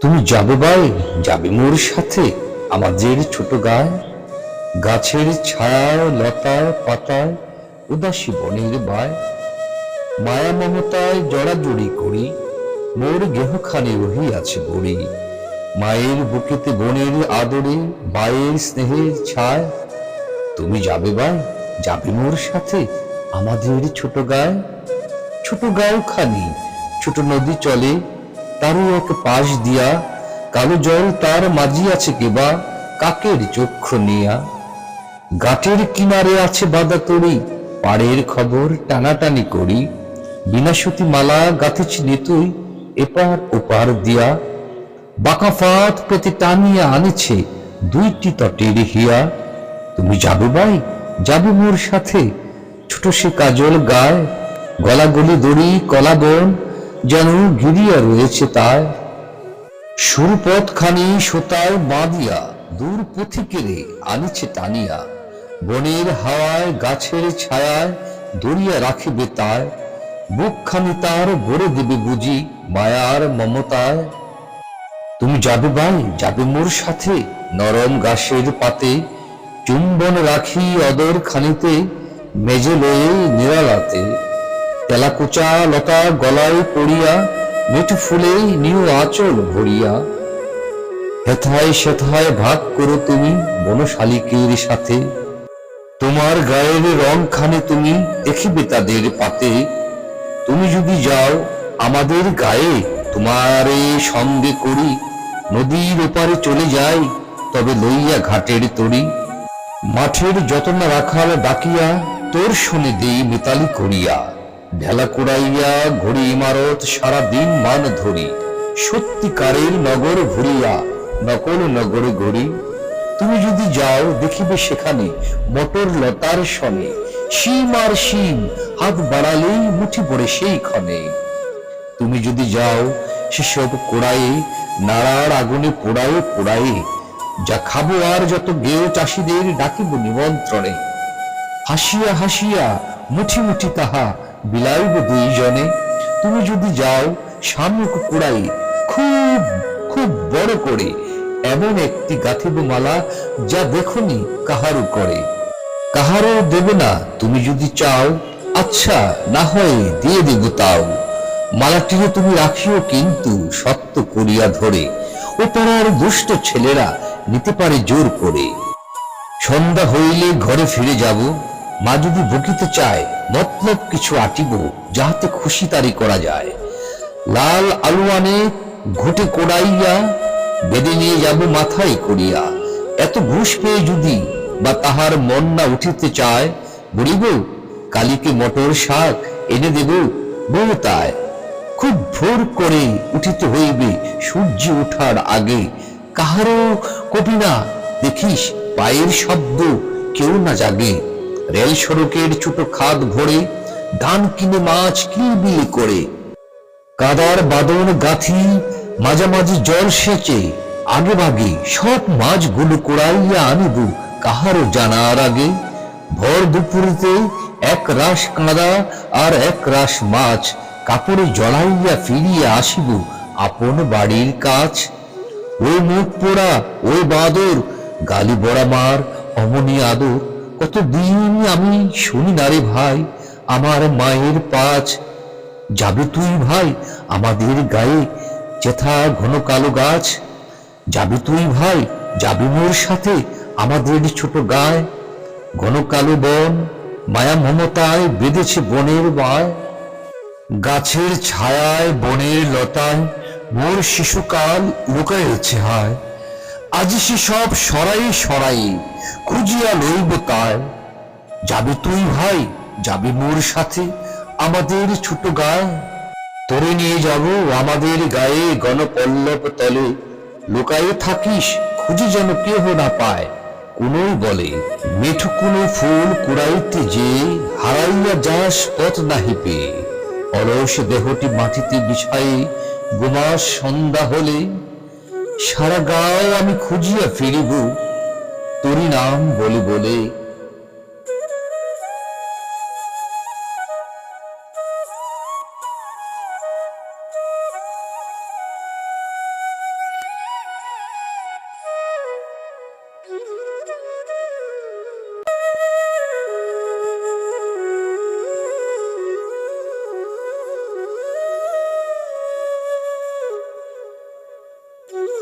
তুমি যাবে বাই, যাবে মোর সাথে। আমাদের ছোট গায়ে গাছের ছায়ায়, লতায়, পাতায়, উদাসী বনের বায় মায়া মমতায় জড়াজড়ি করি, মোর গেহখানে রহি আছে গড়ি মায়ের বুকেতে বনের আদরে বায়ের স্নেহের ছায়। তুমি যাবে বাই, যাবে মোর সাথে, আমাদের ছোট গায়ে ছোট গাঁও খানি ছোট নদী চলে তারও এক পাশ দিয়া কালো জল তার মাঝি আছে কেবা, কাকের চক্ষু নিয়া। গাটের কিনারে আছে বাদা তরি পাড়ের খবর টানাটানি করি। বিনাশতী মালা গাথেছি নিতুই, এপার ওপার দিয়া। বাঁকা ফাঁদ পেতে টানিয়া আনেছে দুইটি তটের হিয়া। তুমি যাবে ভাই, যাবে মোর সাথে। ছোট সে কাজল গায়, গলাগলি দড়ি কলা বন যেন গিরিয়া রয়েছে তার। সুরপথ খানি সোতায় বাঁধিয়া দূর পথিকেরে আনিছে টানিয়া। বনের হাওয়ায়, গাছের ছায়ায় দরিয়া রাখিবে তার। বুকখানি তার গড়ে দেবে বুঝি মায়ার মমতায় তুমি যাবে ভাই যাবে মোর সাথে, নরম গাছের পাতে। চুম্বন রাখি অদর খানিতে মেজে লয়ে নিরালাতে। তেলাকুচা, লতা গলায় পড়িয়া, মিঠু ফুলে নিউ আঁচল ভরিয়া। হেথায় সেথায় ভাগ করো তুমি বনশালিকের সাথে। তোমার গায়ের রং খানে তুমি দেখিবে তাদের পাতে। তুমি যদি যাও, আমাদের গায়ে তোমারে সঙ্গে করি। নদীর ওপারে চলে যাই, তবে লইয়া ঘাটের তরি। মাঠের যতন রাখাল ডাকিয়া তোর শুনে দেই মিতালি করিয়া। ঢেলা কুড়াইয়া ঘড়ি ইমারত সারা দিন মান ধরি। সত্যিকারের নগর ঘুরিয়া, নকল নগরে ঘুরি তুমি যদি যাও, দেখিবে সেখানে মটর লতার সনে। শিম আর শিম, হাত বাড়ালেই মুঠি পড়ে সেই ক্ষণে। তুমি যদি যাও, সেসব কোড়ায়ে নাড়ার আগুনে পোড়ায়ে পোড়ায়ে যা খাব আর যত গেও চাষিদের ডাকিব নিমন্ত্রণে। হাসিয়া হাসিয়া মুঠি মুঠি তাহা বিলাইব দুইজনে, তুমি যদি যাও শামুক কুড়াই খুব খুব বড় করে, এমন একটি গাথিব মালা যা দেখনি কাহারু করে। কাহারও দেবে না, তুমি যদি চাও আচ্ছা না হয় দিয়ে দেব তাও। মালাটিও তুমি রাখিও কিন্তু সত্য করিয়া ধরে, ও পাড়ার দুষ্ট ছেলেরা নিতে পারে জোর করে। সন্ধ্যা হইলে ঘরে ফিরে যাব, মা যদি বকিতে চায় মতলব কিছু আটিব যাহাতে খুশি তারি করা যায়। লাল আলু আনে ঘুটে কোড়াইয়া বেঁধে নিয়ে যাব মাথায় করিয়া। এত ঘুষ পেয়ে যদি বা তাহার মন না উঠিতে চায়, বলিব, কালীকে মটর শাক এনে দেব বউ তাই খুব ভোর করে উঠিতে হইবে সূর্য ওঠার আগে। কাহারও কবি না দেখিস, পায়ের শব্দ কেউ না জাগে। রেল সড়কের ছোট খাদ ভরে ধান কিনে মাছ কিলবিলি করে। কাদার বাদন গাথি, মাঝামাঝি জল সেচে আগে ভাগে সব মাছগুলো কোড়াইয়া আনিব কাহারও জানার আগে। ভর দুপুরিতে এক রাস কাঁদা আর এক রাস মাছ কাপড়ে জড়াইয়া ফিরিয়া আসিব আপন বাড়ির কাছ। ওই মুখ পোড়া, ওই বাদর, গালি বড়া মার, অমনি আদর। কতদিন আমি শুনি না রে ভাই, আমার মায়ের পাঁচ। যাবে তুই ভাই, আমাদের গায়ে যেথা ঘন কালো গাছ। যাবে তুই ভাই, যাবি মোর সাথে আমাদের ছোট গায়ে। ঘন কালো বন, মায়া মমতায় বেঁধেছে বনের বায়। গাছের ছায়ায় বনের লতায় মোর শিশুকাল লুকাইছে হায়। আজি সে সব সরাই সরাই খুঁজিয়া লইব তাই যাবে তুই ভাই, যাবে মোর সাথে আমাদের ছোট গায়ে। তোরে নিয়ে যাব আমাদের গায়ে গণপল্লব তলে। লুকায়ে থাকিস, খুঁজে যেন কেহ না পায়। কোনই বলে, মেঠু কোনো ফুল কুড়াইতে যে, হারাইয়া যাস পথ নাহি পেয়ে অলস দেহটি মাটিতে বিছাই গোমাস সন্ধ্যা হলে সারা গাঁও আমি খুঁজিয়া ফিরিব তোরই নাম বলি বলে Mm-hmm.